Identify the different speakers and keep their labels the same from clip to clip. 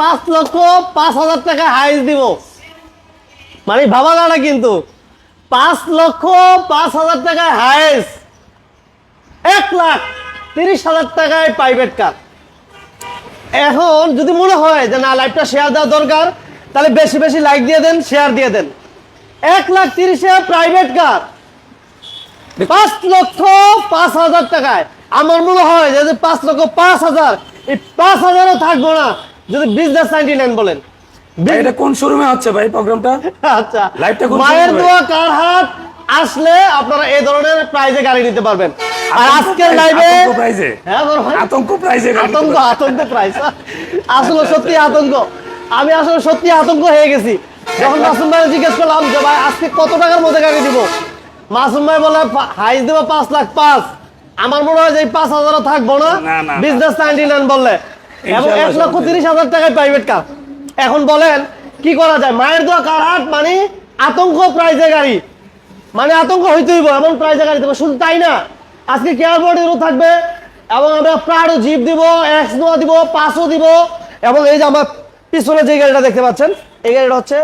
Speaker 1: পাঁচ লক্ষ পাঁচ হাজার টাকা হাইস দিব। মানে ভাবা যায় না কিন্তু। পাঁচ লক্ষ পাঁচ হাজার টাকায় হাইস। এক লাখ তিরিশ হাজার টাকায় প্রাইভেট কার এখন যদি মনে হয় যে না লাইভটা শেয়ার দেওয়া দরকার, তাহলে বেশি বেশি লাইক দিয়ে দেন শেয়ার দিয়ে দেন। এক লাখ তিরিশে প্রাইভেট কার পাঁচ লক্ষ পাঁচ হাজার টাকায়। আমার মনে হয় যে পাঁচ লক্ষ পাঁচ হাজার, এই পাঁচ হাজারও থাকব না। যদি বিজনেস নাইনটি নাইন বলেন
Speaker 2: এটা কোন শোরুমে হচ্ছে ভাই প্রোগ্রামটা
Speaker 1: আচ্ছা
Speaker 2: লাইভটা কোন
Speaker 1: মায়ের দোয়া কার হাত? আসলে আপনারা এই ধরনের প্রাইজে গাড়ি নিতে পারবেন। আর আজকের লাইভে
Speaker 2: আতঙ্ক prize-এ।
Speaker 1: হ্যাঁ
Speaker 2: আতঙ্ক প্রাইজে
Speaker 1: আতঙ্ক আতঙ্ক প্রাইস আসলে সত্যি আতঙ্ক। আমি আসলে সত্যি আতঙ্ক হয়ে গেছি। যখন মাসুম ভাই জিজ্ঞেস করলাম যে ভাই আজকে কত টাকার মধ্যে গাড়ি দিব? মাসুম ভাই বলে হাইস দেবো পাঁচ লাখ পাঁচ। আমার মনে হয় যে পাঁচ হাজারও থাকব না। বিজনেস নাইনটি নাইন বললে। এবং এক লক্ষ তিরিশ হাজার টাকায় প্রাইভেট কার এখন বলেন কি করা যায়? মায়ের দোয়া কার হাট মানে আতঙ্ক প্রাইজে গাড়ি। মানে আতঙ্ক হইতে হইব এমন প্রাইজে গাড়ি দেবো। শুধু তাই না আজকে কেয়ার বোর্ডেরও থাকবে এবং আমরা প্রাড়ো জিপ দিব এক্স নোয়া দিব পাঁচও দিব এবং এই যে আমার পিছনে যে গাড়িটা দেখতে পাচ্ছেন এই গাড়িটা হচ্ছে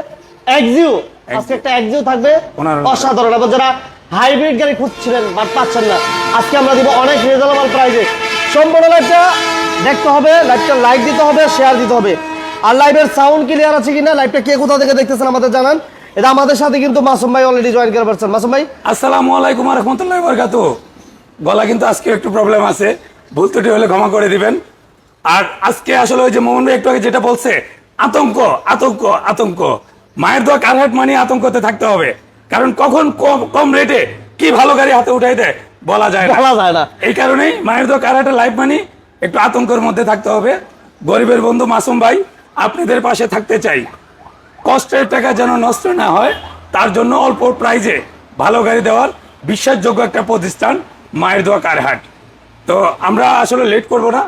Speaker 1: এক্সিও আজকে একটা এক্সিও থাকবে অসাধারণ। এবং যারা হাইব্রিড গাড়ি খুঁজছিলেন বাট পাচ্ছেন না আজকে আমরা দিব অনেক রিজনেবল প্রাইজে সম্পূর্ণ লাইভটা দেখতে হবে লাইভটা লাইক দিতে হবে শেয়ার দিতে হবে। আর লাইভের সাউন্ড ক্লিয়ার আছে কিনা লাইভটা কে কোথা থেকে দেখতেছেন আমাদের জানান। এটা আমাদের সাথে কিন্তু মাসুম ভাই অলরেডি জয়েন করে পারছেন মাসুম ভাই?
Speaker 2: আসসালামু আলাইকুম রহমতুল্লাহ বরকাত গলা কিন্তু আজকে একটু প্রবলেম আছে। ভুল ত্রুটি হলে ক্ষমা করে দিবেন। আর আজকে আসলে ওই যে মোহন ভাই একটু আগে যেটা বলছে, আতঙ্ক আতঙ্ক আতঙ্ক। মায়ের দোয়া কারহাট মানে আতঙ্কতে থাকতে হবে? কারণ কখন কম কম রেটে কি ভালো গাড়ি হাতে উঠাই দেয় বলা যায় না।
Speaker 1: বলা যায় না।
Speaker 2: এই কারণেই মায়ের দোয়া কারহাটের লাইফ মানি একটু আতঙ্কের মধ্যে থাকতে হবে। গরিবের বন্ধু মাসুম ভাই আপনাদের পাশে থাকতে চাই। কষ্টের টাকা যেন নষ্ট না হয় তার জন্য অল্প প্রাইজে ভালো গাড়ি দেওয়ার বিশ্বাসযোগ্য একটা প্রতিষ্ঠান মায়ের দোয়া কারহাট তো আমরা আসলে লেট করব না।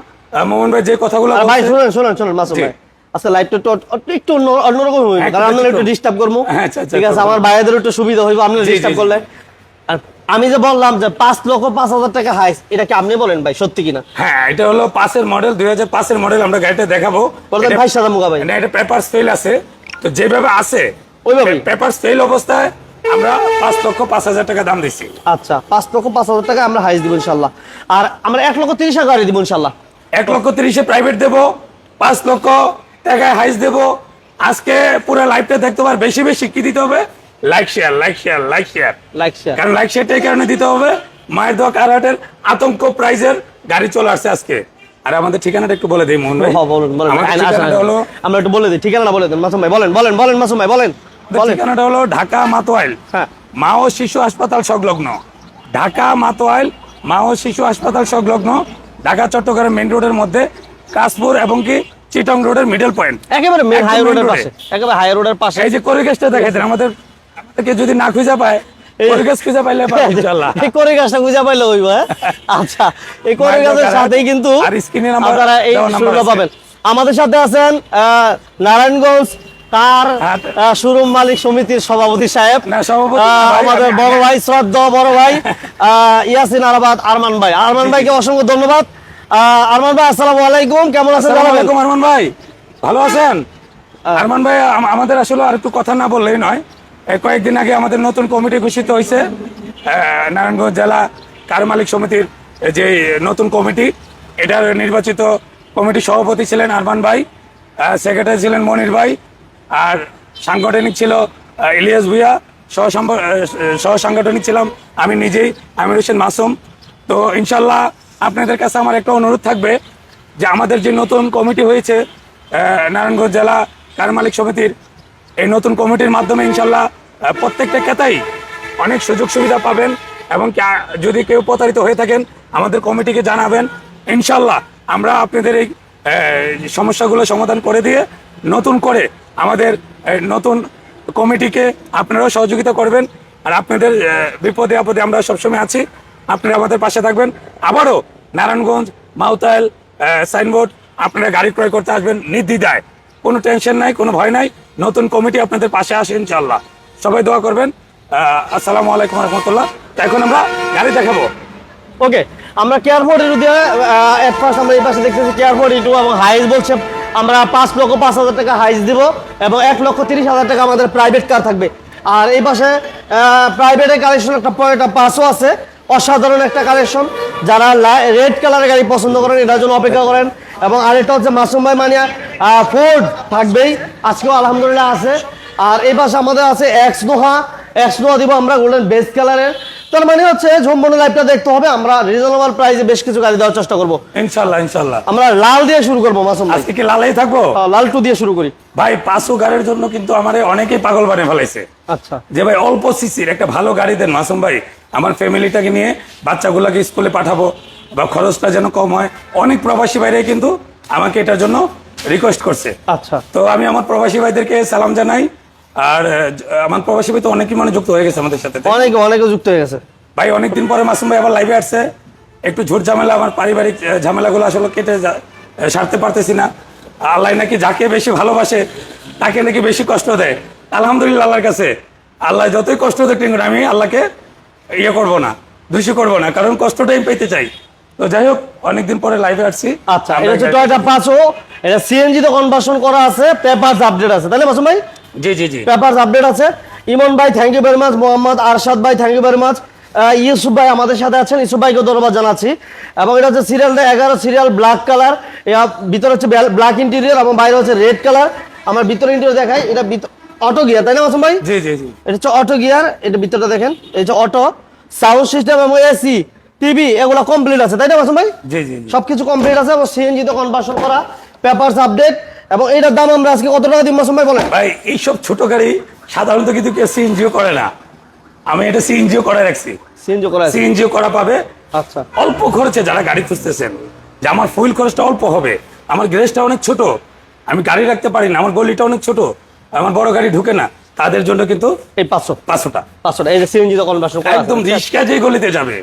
Speaker 2: মোহন ভাই যে কথাগুলো
Speaker 1: ভাই শুনেন শুনেন শুনেন মাসুম ভাই। আচ্ছা লাইভটা একটু একটু- একটু অন্যরকম হইবে কারণ
Speaker 2: একটু-
Speaker 1: আপনারা একটু
Speaker 2: একটু-
Speaker 1: ডিস্টার্ব করব।
Speaker 2: হ্যাঁ, আচ্ছা, আচ্ছা,
Speaker 1: ঠিক আছে। আমার ভাইদের একটু সুবিধা হইব আপনি ডিস্টার্ব করলে আমি যে বললাম যে পাঁচ লক্ষ পাঁচ হাজার টাকা হাইস এটা কি আপনি বলেন ভাই? সত্যি কিনা?
Speaker 2: হ্যাঁ এটা হলো পাঁচের মডেল দুই হাজার পাঁচের মডেল আমরা গাড়িটা দেখাবো।
Speaker 1: ভাই সাদা মুগা ভাই।
Speaker 2: না এটা পেপার ফেল আছে। তো যেভাবে আছে
Speaker 1: ওইভাবেই?
Speaker 2: পেপার ফেল অবস্থায় আমরা পাঁচ লক্ষ পাঁচ হাজার টাকা দাম দিচ্ছি।
Speaker 1: আচ্ছা পাঁচ লক্ষ পাঁচ হাজার টাকা আমরা হাইস দিব ইনশাল্লাহ আর আমরা এক লক্ষ তিরিশ হাজার গাড়ি দিব ইনশাল্লাহ
Speaker 2: এক লক্ষ তিরিশে প্রাইভেট দেবো পাঁচ লক্ষ টাকায় হাইস দেবো। আজকে পুরো লাইফটা দেখতে পার বেশি বেশি কি দিতে হবে? Like share like share like share
Speaker 1: like share
Speaker 2: কারণ লাইক শেয়ারটা এই কারণে দিতে হবে মায়ের দোয়া কারহাটের আতঙ্ক প্রাইজের গাড়ি চলে আসছে আজকে। আর আমাদের ঠিকানাটা একটু বলে দিই মোহন ভাই।
Speaker 1: হ্যাঁ, বলুন বলেন।
Speaker 2: হলো
Speaker 1: আমরা একটু বলে দিই ঠিকানা বলে দেন মাসুম ভাই। বলেন বলেন বলেন মাসুম ভাই বলেন
Speaker 2: ঠিকানাটা হলো ঢাকা মাতোয়াইল।
Speaker 1: হ্যাঁ।
Speaker 2: মা ও শিশু হাসপাতাল সংলগ্ন। ঢাকা মাতোয়াইল মা ও শিশু হাসপাতাল সংলগ্ন ঢাকা চট্টগ্রাম মেন রোডের মধ্যে কাশপুর এবং কি চিটং রোডের মিডল পয়েন্ট
Speaker 1: একেবারে হাই রোডের পাশে একেবারে হাই রোডের পাশে।
Speaker 2: এই যে দেখাইতেন আমাদের আমাদেরকে যদি না খুঁজে পায়
Speaker 1: হ্যাঁ? আচ্ছা আমাদের সাথে আছেন নারায়ণগঞ্জ তার
Speaker 2: হ্যাঁ।
Speaker 1: শোরুম মালিক সমিতির সভাপতি সাহেব। আমাদের বড় ভাই শ্রদ্ধ বড় ভাই ইয়াসিন আরাবাদ আরমান ভাই। আরমান ভাইকে অসংখ্য ধন্যবাদ। আরমান ভাই আসসালামু আলাইকুম কেমন আছেন
Speaker 2: আরমান ভাই। ভালো আছেন? আরমান ভাই আমাদের আসলে আর একটু কথা না বললেই নয়। কয়েকদিন আগে আমাদের নতুন কমিটি ঘোষিত হয়েছে। নারায়ণগঞ্জ জেলা কার মালিক সমিতির যে নতুন কমিটি, এটার নির্বাচিত কমিটির সভাপতি ছিলেন আরমান ভাই সেক্রেটারি ছিলেন মনির ভাই, আর সাংগঠনিক ছিল ইলিয়াস ভুইয়া, সহ সহ সাংগঠনিক ছিলাম আমি নিজেই, আমির হোসেন মাসুম। তো ইনশাল্লাহ আপনাদের কাছে আমার একটা অনুরোধ থাকবে যে আমাদের যে নতুন কমিটি হয়েছে নারায়ণগঞ্জ জেলা কার মালিক সমিতির এই নতুন কমিটির মাধ্যমে ইনশাল্লাহ প্রত্যেকটা ক্রেতাই অনেক সুযোগ সুবিধা পাবেন এবং যদি কেউ প্রতারিত হয়ে থাকেন, আমাদের কমিটিকে জানাবেন। ইনশাল্লাহ আমরা আপনাদের এই সমস্যাগুলো সমাধান করে দিয়ে নতুন করে আমাদের নতুন কমিটিকে আপনারাও সহযোগিতা করবেন। আর আপনাদের বিপদে আপদে আমরা সবসময় আছি। আপনারা আমাদের পাশে থাকবেন। আবারও নারায়ণগঞ্জ, মাউতাইল সাইনবোর্ড, আপনারা গাড়ি ক্রয় করতে আসবেন। নির্দ্বিধায়। কোনো টেনশন নাই, কোনো ভয় নাই। নতুন কমিটি আপনাদের পাশে আসে ইনশাল্লাহ সবাই দোয়া করবেন। আসসালামু আলাইকুম রহমতুল্লাহ। এখন আমরা গাড়ি দেখাবো।
Speaker 1: ওকে, আমরা কেয়ার ফোর্ড ইটু দিয়ে এট ফার্স্ট আমরা এই পাশে দেখতেছি কেয়ার ফোর্ড ইটু এবং হাইস বলছে। আমরা পাঁচ লক্ষ পাঁচ হাজার টাকা হাইস দিব এবং এক লক্ষ তিরিশ হাজার টাকা আমাদের প্রাইভেট কার থাকবে। আর এই পাশে প্রাইভেটের কালেকশন একটা পয়েন্ট পাঁচও আছে। অসাধারণ একটা কালেকশন যারা রেড কালারের গাড়ি পছন্দ করেন, এটার জন্য অপেক্ষা করেন। এবং আরেকটা হচ্ছে মাসুম ভাই মানিয়া ফোর্ড থাকবেই আজকেও আলহামদুলিল্লাহ আছে। আর এই পাশে আমাদের আছে এক্স নোহা এক্স নোহা দিব আমরা গোল্ডেন বেস কালারের তার মানে হচ্ছে লাইভটা দেখতে হবে আমরা রিজনেবল প্রাইসে বেশ কিছু গাড়ি দেওয়ার চেষ্টা করব।
Speaker 2: ইনশাল্লাহ ইনশাল্লাহ
Speaker 1: আমরা লাল দিয়ে শুরু করব মাসুম ভাই।
Speaker 2: আজকে কি লালাই থাকব?
Speaker 1: লাল টু দিয়ে শুরু করি।
Speaker 2: ভাই পাঁচশো গাড়ির জন্য কিন্তু আমার অনেকেই পাগল বানিয়ে ফেলাইছে।
Speaker 1: আচ্ছা।
Speaker 2: যে ভাই অল্প সিসির একটা ভালো গাড়ি দেন মাসুম ভাই। আমার ফ্যামিলিটাকে নিয়ে বাচ্চাগুলোকে স্কুলে পাঠাবো। বা খরচটা যেন কম হয়। অনেক প্রবাসী বাইরে কিন্তু আমাকে এটার জন্য রিকোয়েস্ট করছে।
Speaker 1: আচ্ছা।
Speaker 2: তো আমি আমার প্রবাসী ভাইদেরকে সালাম জানাই। আর আমার প্রবাসী ভাই তো অনেকই মানে যুক্ত হয়ে গেছে আমাদের সাথে।
Speaker 1: অনেকে অনেকে যুক্ত হয়ে গেছে।
Speaker 2: ভাই অনেকদিন পরে মাসুম ভাই আবার লাইভে আসছে। একটু ঝুট ঝামেলা আমার পারিবারিক ঝামেলাগুলো আসলে কেটে সারতে পারতেছি না। আল্লাহ নাকি যাকে বেশি ভালোবাসে তাকে নাকি বেশি কষ্ট দেয়। আলহামদুলিল্লাহ আল্লাহর কাছে। আল্লাহ যতই কষ্ট দেয় আমি আল্লাহকে ইয়ে করব না দোষী করব না। কারণ কষ্টটাই পেতে চাই। তো যাই হোক অনেকদিন পরে লাইভে আসছি।
Speaker 1: আচ্ছা এটা হচ্ছে টয়টা পাঁচও এটা সিএনজি তে কনভার্সন করা আছে পেপারস আপডেট আছে। তাহলে মাসুম ভাই?
Speaker 2: জি জি জি।
Speaker 1: পেপারস আপডেট আছে। ইমন ভাই thank you very much Mohammad Arshad ভাই thank you very much Yusuf ভাই আমাদের সাথে আছেন। ইউসুফ ভাইকে ধন্যবাদ জানাচ্ছি। এবং এটা হচ্ছে সিরিয়ালটা এগারো সিরিয়াল ব্ল্যাক কালার ভিতরে হচ্ছে ব্ল্যাক ইন্টেরিয়র এবং বাইরে হচ্ছে রেড কালার আমার ভিতরে ইন্টেরিয়র দেখাই। এটা অটো গিয়ার তাই না মাসুম ভাই?
Speaker 2: জি জি জি।
Speaker 1: এটা হচ্ছে অটো গিয়ার এটা ভিতরটা দেখেন। এটা হচ্ছে অটো সাউন্ড সিস্টেম এবং এসি টিভি এগুলো কমপ্লিট আছে তাই না মাসুম ভাই?
Speaker 2: জি জি
Speaker 1: সবকিছু কমপ্লিট আছে এবং সিএনজি তে কনভার্সন করা পেপারস আপডেট এবং এটার দাম আমরা আজকে কত টাকা দিব মাসুম ভাই বলেন?
Speaker 2: ভাই এইসব ছোট গাড়ি সাধারণত কিন্তু কেউ সিএনজিও করে না। আমি এটা সিএনজিও করে রাখছি।
Speaker 1: সিএনজি করা
Speaker 2: সিএনজিও করা পাবে।
Speaker 1: আচ্ছা।
Speaker 2: অল্প খরচে যারা গাড়ি খুঁজতেছেন যে আমার ফুল খরচটা অল্প হবে আমার গ্যারেজটা অনেক ছোট আমি গাড়ি রাখতে পারি না আমার গলিটা অনেক ছোট আমার বড় গাড়ি ঢুকে না তাদের জন্য কিন্তু
Speaker 1: এই পাঁচশো।
Speaker 2: পাঁচশোটা।
Speaker 1: পাঁচশো এই যে সিএনজি তে কনভার্সন
Speaker 2: একদম রিক্সা যে গলিতে যাবে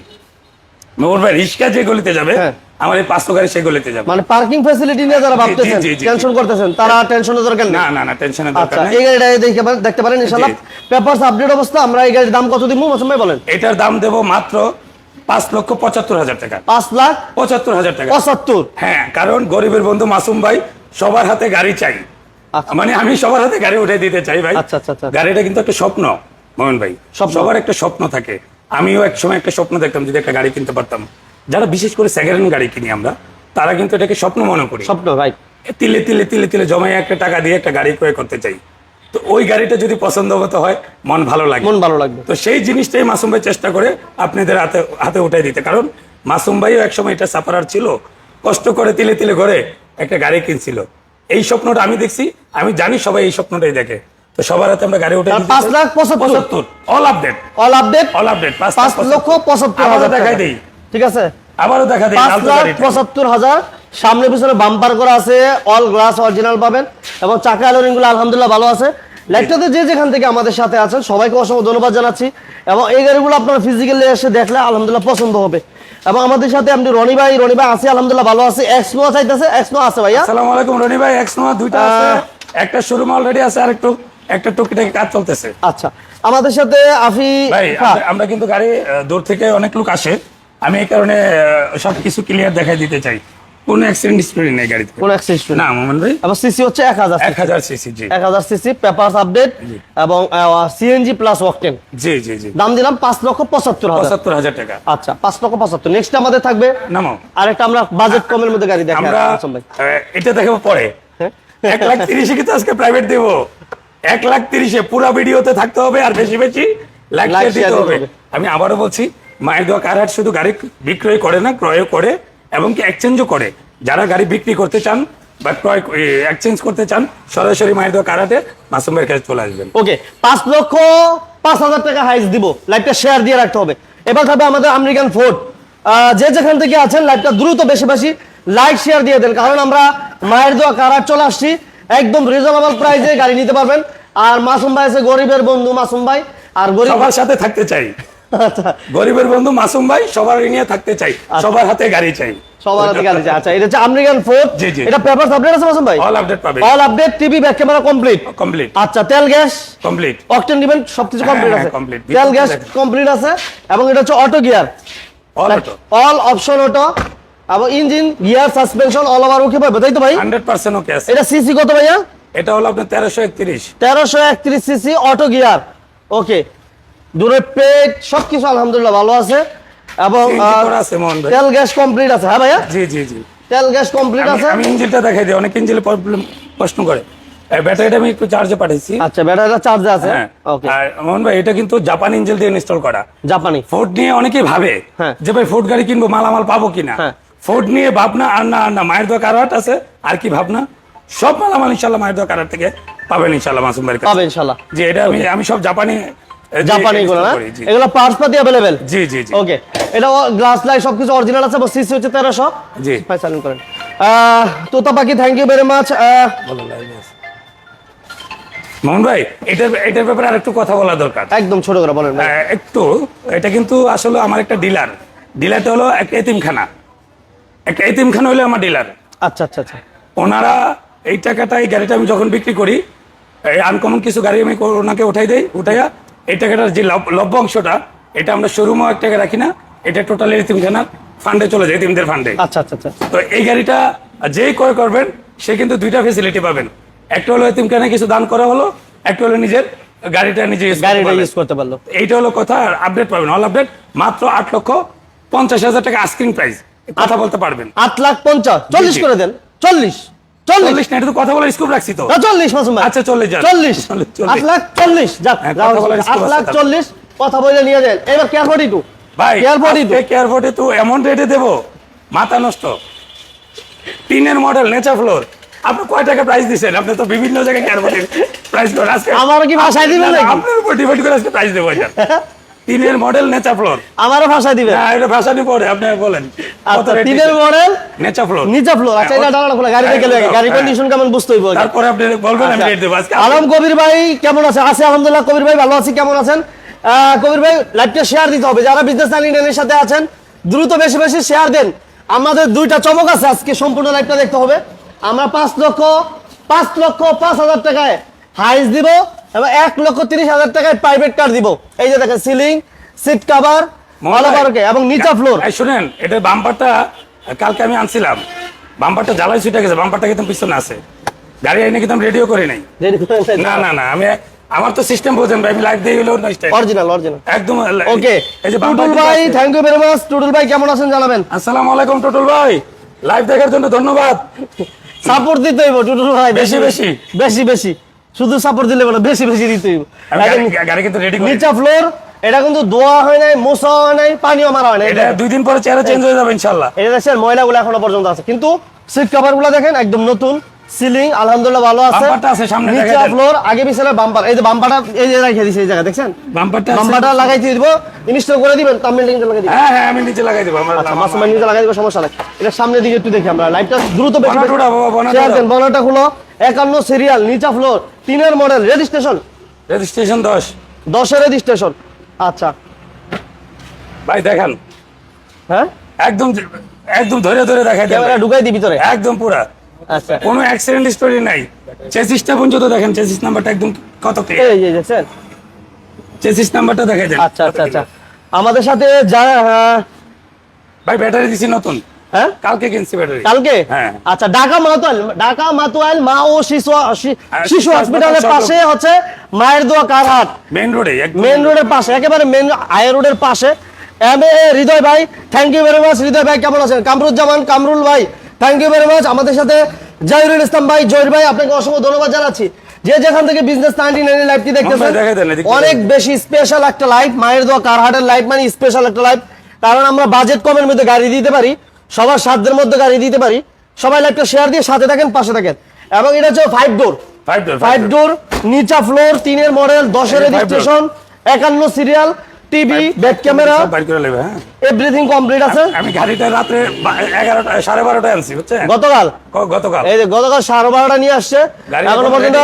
Speaker 2: মোর ভাই রিক্সা যে গলিতে যাবে
Speaker 1: হ্যাঁ।
Speaker 2: আমার এই পাঁচশো গাড়ি সেই গলিতে যাবে।
Speaker 1: মানে পার্কিং ফ্যাসিলিটি নিয়ে যারা ভাবতেছেন
Speaker 2: জি, জি, জি।
Speaker 1: টেনশন করতেছেন তারা টেনশনের দরকার
Speaker 2: না না না টেনশনের দরকার
Speaker 1: আচ্ছা এই গাড়িটা দেখতে দেখতে পারেন ইনশাআল্লাহ। পেপারস আপডেট অবস্থা আমরা এই গাড়ির দাম কত দিব মাসুম ভাই বলেন।
Speaker 2: এটার দাম দেবো মাত্র পাঁচ লক্ষ পঁচাত্তর হাজার টাকা।
Speaker 1: পাঁচ লাখ
Speaker 2: পঁচাত্তর হাজার টাকা।
Speaker 1: পঁচাত্তর?
Speaker 2: হ্যাঁ কারণ গরিবের বন্ধু মাসুম ভাই সবার হাতে গাড়ি চাই।
Speaker 1: আচ্ছা।
Speaker 2: মানে আমি সবার হাতে গাড়ি উঠে দিতে চাই ভাই।
Speaker 1: আচ্ছা, আচ্ছা, আচ্ছা।
Speaker 2: গাড়িটা কিন্তু একটা স্বপ্ন মোহন ভাই। সবার একটা স্বপ্ন থাকে। আমিও এক সময় একটা স্বপ্ন দেখতাম যদি একটা গাড়ি কিনতে পারতাম। যারা বিশেষ করে সেকেন্ড হ্যান্ড গাড়ি কিনি আমরা তারা কিন্তু এটাকে স্বপ্ন মনে করি।
Speaker 1: স্বপ্ন রাইট
Speaker 2: তিলে তিলে তিলে তিলে জমায় একটা টাকা দিয়ে একটা গাড়ি ক্রয় করতে চাই। তো ওই গাড়িটা যদি পছন্দ হতো হয় মন ভালো লাগে।
Speaker 1: মন ভালো লাগবে।
Speaker 2: তো সেই জিনিসটাই মাসুম ভাই চেষ্টা করে আপনাদের হাতে হাতে উঠাই দিতে। কারণ মাসুম ভাইও একসময় এটা সাফারার ছিল। কষ্ট করে তিলে তিলে করে একটা গাড়ি কিনছিল। এই স্বপ্নটা আমি দেখছি। আমি জানি সবাই এই স্বপ্নটাই দেখে। তো সবার হাতে আমরা গাড়ি উঠে
Speaker 1: পাঁচ লাখ পঁচাত্তর।
Speaker 2: All update
Speaker 1: all update
Speaker 2: all update
Speaker 1: পাঁচ লক্ষ পঁচাত্তর হাজার
Speaker 2: দেখাই। দেই।
Speaker 1: ঠিক আছে?
Speaker 2: আবারও দেখা দেই
Speaker 1: পাঁচ লাখ পঁচাত্তর হাজার। সামনে পিছনে বাম্পার করা আছে অল গ্লাস অরিজিনাল পাবেন। এবং চাকা অ্যালোরিংগুলো আলহামদুলিল্লাহ ভালো আছে। যে যেখান থেকে আমাদের সাথে আছেন সবাইকে অসংখ্য ধন্যবাদ জানাচ্ছি। এবং এই গাড়িগুলো আপনারা ফিজিক্যালি এসে দেখলে আলহামদুলিল্লাহ পছন্দ হবে। এবং আমাদের সাথে আপনি রনি ভাই রনি ভাই আছে আলহামদুলিল্লাহ ভালো আছে। এক্সনো চাইতেছে এক্সনো আছে ভাইয়া।
Speaker 2: আসসালামু আলাইকুম রনি ভাই এক্স নোয়া দুইটা আছে। একটা শোরুম অলরেডি আছে আর একটু টুকিটাকি কাজ চলতেছে।
Speaker 1: আচ্ছা আমাদের সাথে আফি
Speaker 2: ভাই
Speaker 1: হ্যাঁ,
Speaker 2: আমরা- কিন্তু গাড়ি দূর থেকে অনেক লোক আসে। আমি এই কারণে সব কিছু ক্লিয়ার দেখাই দিতে চাই। কোনো অ্যাক্সিডেন্ট হিস্টরি নেই গাড়িতে।
Speaker 1: কোন অ্যাক্সেস
Speaker 2: না ভাই?
Speaker 1: এবং সিসি হচ্ছে এক হাজার
Speaker 2: এক হাজার সিসি জি।
Speaker 1: এক হাজার সিসি পেপারস আপডেট এবং সিএনজি প্লাস ওয়াকটেন
Speaker 2: জি জি জি।
Speaker 1: দাম দিলাম পাঁচ লক্ষ পঁচাত্তর হাজার।
Speaker 2: পঁচাত্তর হাজার টাকা।
Speaker 1: আচ্ছা পাঁচ লক্ষ পঁচাত্তর। নেক্সট আমাদের থাকবে
Speaker 2: নামো
Speaker 1: আরেকটা আমরা বাজেট কমের মধ্যে গাড়ি দেখাই
Speaker 2: আমরা আহ, এটা দেখব পরে। এক লাখ তিরিশে কিন্তু আজকে প্রাইভেট দেব। এক লাখ তিরিশে পুরো ভিডিওতে থাকতে হবে আর বেশি বেশি লাইক শেয়ার দিতে হবে। আমি আবারও বলছি মায়ের দোয়া কারহাট শুধু গাড়ি বিক্রয় করে না ক্রয়ও করে এবং কি এক্সচেঞ্জও করে। যারা গাড়ি বিক্রি করতে চান বা ক্রয় এক্সচেঞ্জ করতে চান সরাসরি মায়ের দোয়া কারহাটে মাসুম ভাইয়ের কাছে চলে আসবেন।
Speaker 1: ওকে পাঁচ লক্ষ পাঁচ হাজার টাকা হাইস দিব। লাইভটা শেয়ার দিয়ে রাখতে হবে। এবার থাকবে আমাদের আমেরিকান ফোর্ড যে যেখান থেকে আছেন লাইভটা দ্রুত বেশি বেশি লাইক শেয়ার দিয়ে দেন। কারণ আমরা মায়ের দোয়া কারার চলে আসছি। একদম রিজনেবল প্রাইসে গাড়ি নিতে পারবেন। আর মাসুম ভাই আছে গরিবের বন্ধু মাসুম ভাই। আর গরিব
Speaker 2: সবার সাথে থাকতে চাই।
Speaker 1: আচ্ছা।
Speaker 2: গরিবের বন্ধু মাসুম ভাই সবার নিয়ে থাকতে চাই। সবার হাতে গাড়ি চাই।
Speaker 1: সবার হাতে গাড়ি আছে। আচ্ছা এটা হচ্ছে আমেরিকান ফোর্ড। এটা পেপার আপডেট আছে মাসুম ভাই?
Speaker 2: অল আপডেট পাবে
Speaker 1: all update TV back camera complete
Speaker 2: complete
Speaker 1: আচ্ছা তেল গ্যাস?
Speaker 2: কমপ্লিট
Speaker 1: অকটেন সবকিছু
Speaker 2: হ্যাঁ,
Speaker 1: কমপ্লিট
Speaker 2: হ্যাঁ,
Speaker 1: আছে।
Speaker 2: complete।
Speaker 1: তেল গ্যাস কমপ্লিট আছে। এবং এটা হচ্ছে auto gear
Speaker 2: all auto
Speaker 1: all option auto এবং engine gear suspension all over okay পাবে? তাই তো ভাই?
Speaker 2: হান্ড্রেড পার্সেন্ট ওকে আছে।
Speaker 1: এটা সিসি কত ভাইয়া?
Speaker 2: এটা হলো আপনার তেরোশো একত্রিশ।
Speaker 1: তেরোশো একত্রিশ সিসি অটো গিয়ার ওকে। দূরে পেট সবকিছু আলহামদুলিল্লাহ ভালো আছে। এবং তেল গ্যাস কমপ্লিট আছে হ্যাঁ ভাইয়া?
Speaker 2: জি জি জি।
Speaker 1: তেল গ্যাস কমপ্লিট আছে।
Speaker 2: আমি ইঞ্জিনটা দেখাই দিই অনেক ইঞ্জিনে প্রবলেম প্রশ্ন করে। ব্যাটারিটা আমি একটু চার্জে পাঠাইছি
Speaker 1: আচ্ছা ব্যাটারিটা চার্জে আছে?
Speaker 2: হ্যাঁ।
Speaker 1: ওকে
Speaker 2: আর মোহন ভাই এটা কিন্তু জাপান ইঞ্জিন দিয়ে ইনস্টল করা।
Speaker 1: জাপানি।
Speaker 2: ফোর্ড নিয়ে অনেকেই ভাবে
Speaker 1: হ্যাঁ।
Speaker 2: যে ভাই ফোর্ড গাড়ি কিনবো মালামাল পাবো কিনা? ফোর্ড নিয়ে ভাবনা আর না আর না মায়ের দোয়া কারাট আছে? আর কি ভাবনা? সব মালামাল ইনশাল্লাহ মায়ের দোয়া কারাট থেকে পাবেন ইনশাল্লাহ মাসুম ভাইয়ের কাছে।
Speaker 1: পাবে ইনশাল্লাহ
Speaker 2: জি এটা আমি আমি সব জাপানি
Speaker 1: জাপানি গুলো না? এগুলো পার্টস পাতি অ্যাভেলেবেল
Speaker 2: জি জি জি।
Speaker 1: ওকে এটা গ্লাস লাইট সবকিছু অরিজিনাল আছে সিসি হচ্ছে তেরোশো।
Speaker 2: জি।
Speaker 1: ভাই সাইলেন্ট করেন। তোতা পাখি থ্যাংক ইউ ভেরি মাচ
Speaker 2: ভালো লাগে মোহন ভাই এটার এটার ব্যাপারে আর একটু কথা বলা দরকার।
Speaker 1: একদম ছোট করে বলেন
Speaker 2: একটু এটা কিন্তু আসলে আমার একটা ডিলার ডিলারটা হলো একটা এতিমখানা। একটা এতিমখানা হলে আমার ডিলার।
Speaker 1: আচ্ছা আচ্ছা আচ্ছা।
Speaker 2: ওনারা এই টাকাটা এই গাড়িটা আমি যখন বিক্রি করি এই আনকমন কিছু গাড়ি আমি ওনাকে উঠাই দেই উঠাইয়া এই টাকাটার যে লভ্য অংশটা এটা আমরা শোরুমও এক টাকা রাখি না এটা টোটালি এতিমখানার ফান্ডে চলে যায় এতিমদের ফান্ডে
Speaker 1: আচ্ছা আচ্ছা আচ্ছা।
Speaker 2: তো এই গাড়িটা যেই ক্রয় করবেন সে কিন্তু দুইটা ফেসিলিটি পাবেন। একটা হলো এতিমখানে কিছু দান করা হলো একটা হলো নিজের গাড়িটা নিজে
Speaker 1: গাড়িটা ইউজ করতে পারল।
Speaker 2: এইটা হলো কথা আপডেট পাবেন। অল আপডেট মাত্র আট লক্ষ পঞ্চাশ হাজার টাকা আস্কিং প্রাইস কথা বলতে পারবেন।
Speaker 1: আট লাখ পঞ্চাশ। চল্লিশ করে দেন। চল্লিশ। চল্লিশ।
Speaker 2: চল্লিশ না এটা তো কথা বলার স্কুপ রাখছি তো।
Speaker 1: চল্লিশ মাসুম ভাই।
Speaker 2: আচ্ছা, চল্লিশ
Speaker 1: চল্লিশ।
Speaker 2: চল্লিশ, চল্লিশ।
Speaker 1: আট লাখ চল্লিশ যাক যাও,
Speaker 2: কথা বলার
Speaker 1: আট লাখ চল্লিশ কথা বলে নিয়ে যান। এবার কেয়ার ফোর্টি টু।
Speaker 2: ভাই
Speaker 1: care forty two.
Speaker 2: Care forty তো এমন রেটে দেবো মাথা নষ্ট। তিনের মডেল নেচার ফ্লোর আপনি কয় টাকা প্রাইস দিচ্ছেন আপনি তো বিভিন্ন জায়গায় কেয়ার প্রাইস করেন আজকে
Speaker 1: আমারও কি ভাষায় দিবেন
Speaker 2: আপনার উপর ডিপেন্ড করে আজকে প্রাইস দেবো এটা তিনের মডেল নেচার ফ্লোর
Speaker 1: আমারও ভাষায় দিবেন।
Speaker 2: না এটা ভাষা নিয়ে আপনি বলেন।
Speaker 1: আচ্ছা তিনের মডেল
Speaker 2: নেচার ফ্লোর
Speaker 1: নিচা ফ্লোর আচ্ছা এটা ডালা খোলা গাড়ি দেখে
Speaker 2: হ্যাঁ,
Speaker 1: গাড়ি
Speaker 2: হ্যাঁ।
Speaker 1: কন্ডিশন কেমন বুঝতে হইব?
Speaker 2: তারপরে আপনি বলবেন আমি
Speaker 1: আচ্ছা।
Speaker 2: রেট দেবো। আজকে
Speaker 1: আলম কবির ভাই কেমন আছে? আছে আলহামদুলিল্লাহ কবির ভাই ভালো আছি কেমন আছেন? কবির ভাই লাইভটা শেয়ার দিতে হবে। যারা বিজনেস ইন্ডিয়ানের সাথে আছেন দ্রুত বেশি বেশি শেয়ার দেন। আমাদের দুইটা চমক আছে আজকে সম্পূর্ণ লাইভটা দেখতে হবে। আমরা পাঁচ লক্ষ পাঁচ লক্ষ পাঁচ হাজার টাকায় হাইস দিব। এবং এক লক্ষ তিরিশ হাজার টাকায় প্রাইভেট কার দিব। এই যে দেখেন সিলিং সিট কাভার ভালো এবং নিচা ফ্লোর
Speaker 2: শুনেন এটা বাম্পারটা কালকে আমি আনছিলাম। বাম্পারটা জ্বালাই ছুটে গেছে বাম্পারটা কিন্তু পিছনে আছে। গাড়ি আইনে কিন্তু আমি রেডিও করি নাই। না না না আমি আমার তো সিস্টেম বোঝেন ভাই আমি লাইভ দিয়ে গেলেও
Speaker 1: অরিজিনাল অরিজিনাল
Speaker 2: একদম
Speaker 1: ওকে
Speaker 2: এই যে
Speaker 1: টুটুল ভাই thank you very much Tutul ভাই কেমন আছেন জানাবেন?
Speaker 2: আসসালামু আলাইকুম টুটুল ভাই। লাইভ দেখার জন্য ধন্যবাদ।
Speaker 1: সাপোর্ট দিতে হইব টুটুল ভাই
Speaker 2: বেশি। বেশি।
Speaker 1: বেশি বেশি। শুধু সাপোর্ট দিলে বলে বেশি বেশি দিতে
Speaker 2: গাড়ি- কিন্তু রেডি
Speaker 1: নিচা ফ্লোর এটা কিন্তু ধোয়া হয় নাই মোছা হয় নাই পানিও মারা হয় নাই।
Speaker 2: এটা দুই দিন পরে চেহারা চেঞ্জ হয়ে যাবে ইনশাল্লাহ
Speaker 1: এটা দেখছেন ময়লাগুলো এখনও পর্যন্ত আছে। কিন্তু সিট কভারগুলো দেখেন একদম নতুন সিলিং আলহামদুলিল্লাহ ভালো আছে।
Speaker 2: বাম্পারটা আছে সামনে
Speaker 1: নিচা ফ্লোর আগে পিছনে বাম্পার এই যে বাম্পারটা এই যে রাখিয়ে দিছে এই জায়গা দেখছেন?
Speaker 2: বাম্পারটা।
Speaker 1: বাম্পারটা লাগাইতে দিব ইনস্টল করে দিবেন তামিল লিংক লাগাই দিবেন।
Speaker 2: হ্যাঁ হ্যাঁ আমি নিচে লাগাই দেবো আমার
Speaker 1: আচ্ছা মাসুমাই নিচে লাগাই দিব সমস্যা নাই। এটা সামনে দিকে একটু দেখি আমরা লাইভটা দ্রুত বেশি
Speaker 2: বনাটা
Speaker 1: খুলো। একান্ন সিরিয়াল নিচা ফ্লোর তিনের মডেল রেজিস্ট্রেশন
Speaker 2: রেজিস্ট্রেশন দশ।
Speaker 1: দশের রেজিস্ট্রেশন আচ্ছা।
Speaker 2: ভাই দেখান।
Speaker 1: হ্যাঁ?
Speaker 2: একদম একদম ধরে ধরে দেখাই
Speaker 1: ক্যামেরা ঢুকাই দি ভিতরে
Speaker 2: একদম পুরা।
Speaker 1: আচ্ছা।
Speaker 2: কোনো অ্যাক্সিডেন্ট স্টোরি নাই। চেসিসটা পর্যন্ত দেখেন চেসিস নাম্বারটা একদম কত
Speaker 1: এই যে দেখছেন?
Speaker 2: চেসিস নাম্বারটা দেখাই দেন।
Speaker 1: আচ্ছা আচ্ছা আচ্ছা। আমাদের সাথে যারা হ্যাঁ,
Speaker 2: ভাই ব্যাটারি দিছি নতুন।
Speaker 1: হ্যাঁ?
Speaker 2: কালকে কিনছি ব্যাটারি।
Speaker 1: কালকে?
Speaker 2: হ্যাঁ।
Speaker 1: আচ্ছা ঢাকা মাতুয়াল ঢাকা মাতুয়াল মা ও শিশু
Speaker 2: হ্যাঁ,
Speaker 1: শিশু
Speaker 2: শিশু
Speaker 1: হসপিটালের পাশে হচ্ছে মায়ের দোয়া কারহাট
Speaker 2: মেইন রোডে
Speaker 1: মেন রোডের পাশে একেবারে মেন আয় রোডের পাশে। এম এ হৃদয় ভাই thank you very much Hridoy ভাই কেমন আছেন? কামরুজ্জামান কামরুল ভাই থ্যাংক ইউ ভেরি মাচ আমাদের সাথে জহিরুল ইসলাম ভাই জহির ভাই আপনাকে অসংখ্য ধন্যবাদ জানাচ্ছি। যে যেখান থেকে বিজনেস নাইনটি লাইভটি দেখতেছেন অনেক বেশি স্পেশাল একটা লাইভ মায়ের দোয়া কারহাটের লাইভ মানে স্পেশাল একটা লাইভ কারণ আমরা বাজেট কমের মধ্যে গাড়ি দিতে পারি সবার সাধ্যের মধ্যে গাড়ি দিতে পারি। সবাই লাইভটা শেয়ার দিয়ে সাথে থাকেন পাশে থাকেন। এবং এটা হচ্ছে five door
Speaker 2: five door
Speaker 1: five door নিচা ফ্লোর তিনের মডেল দশের। রেজিস্ট্রেশন একান্ন সিরিয়াল টিভি ব্যাক ক্যামেরা
Speaker 2: বাইর করে নেবে হ্যাঁ।
Speaker 1: এভরিথিং কমপ্লিট আছে।
Speaker 2: আমি গাড়িটা এগারোটা সাড়ে বারোটায় আনছি বুঝছেন?
Speaker 1: গতকাল।
Speaker 2: গতকাল।
Speaker 1: এই যে গতকাল সাড়ে বারোটা নিয়ে আসছে।
Speaker 2: এখনও
Speaker 1: পর্যন্ত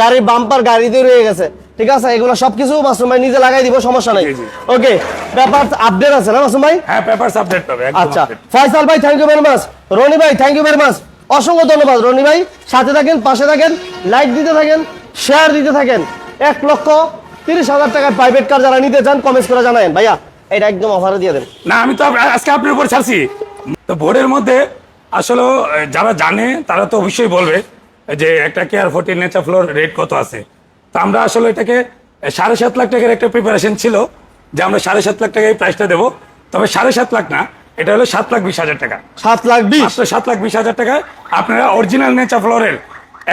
Speaker 1: গাড়ির বাম্পার গাড়িতে রয়ে গেছে। ঠিক আছে? এগুলো সবকিছু মাসুম ভাই নিজে লাগাই দিব সমস্যা নাই। ওকে ব্যাপার আপডেট আছে না মাসুম ভাই?
Speaker 2: হ্যাঁ পেপারস আপডেট পাবে একদম
Speaker 1: আচ্ছা। ফয়সাল ভাই thank you very much Rony ভাই থ্যাংক ইউ ভেরি মাচ অসংখ্য ধন্যবাদ রনি ভাই। সাথে থাকেন পাশে থাকেন লাইক দিতে থাকেন শেয়ার দিতে থাকেন। এক লক্ষ তিরিশ হাজার টাকার প্রাইভেট কার যারা নিতে চান কমেন্ট করে জানাবেন ভাইয়া এটা একদম অফারে দিয়ে দেন।
Speaker 2: না আমি তো আজকে আপনার উপর ছাড়ছি। তো বোর্ডের মধ্যে আসলে যারা জানে তারা তো অবশ্যই বলবে যে একটা care fourteen nature floor rate কত আছে। তো আমরা আসলে এটাকে সাড়ে সাত লাখ টাকার একটা প্রিপারেশন ছিল যে আমরা সাড়ে সাত লাখ টাকা এই প্রাইসটা দেবো। তবে সাড়ে সাত লাখ না এটা হলো সাত লাখ বিশ হাজার টাকা।
Speaker 1: সাত লাখ বিশ?
Speaker 2: সাত লাখ বিশ হাজার টাকায় আপনারা অরিজিনাল নেচার ফ্লোরের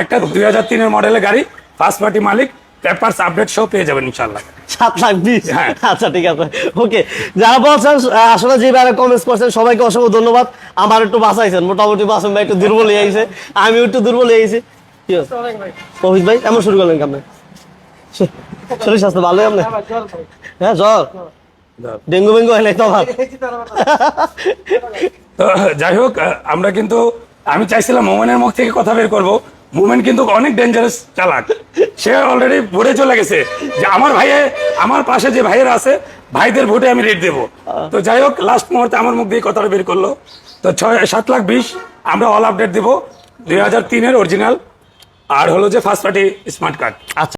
Speaker 2: একটা দুই হাজার তিনের মডেলের গাড়ি ফার্স্ট পার্টি মালিক পেপারস আপডেট সহ পেয়ে যাবেন ইনশাল্লাহ
Speaker 1: সাত লাখ বিশ?
Speaker 2: হ্যাঁ।
Speaker 1: আচ্ছা ঠিক আছে। ওকে যারা বলছেন আসলে যে কমেন্টস করছেন সবাইকে অসংখ্য ধন্যবাদ। আমার একটু বাঁচাইছেন মোটামুটি বাসন ভাই একটু দুর্বল হয়ে গেছে আমি একটু দুর্বল হয়ে গেছি কি? ভাই এমন শুরু করলেন কেমন? শরীর স্বাস্থ্য ভালোই হ্যাঁ জ্বর। ডেঙ্গু বেঙ্গু হলে তো
Speaker 2: যাই হোক আমরা কিন্তু আমি চাইছিলাম মোমেনের মুখ থেকে কথা বের করব। মোমেন কিন্তু অনেক ডেঞ্জারাস চালাক। সে অলরেডি ভোটে চলে গেছে। যে আমার ভাইয়ে আমার পাশে যে ভাইয়েরা আছে ভাইদের ভোটে আমি রেট দেবো। তো যাই হোক লাস্ট মুহূর্তে আমার মুখ দিয়ে কথাটা বের করল। তো ছয় সাত লাখ বিশ আমরা অল আপডেট দেবো। দুই হাজার তিনের অরিজিনাল আর হলো যে ফার্স্ট পার্টি স্মার্ট কার্ড
Speaker 1: আচ্ছা।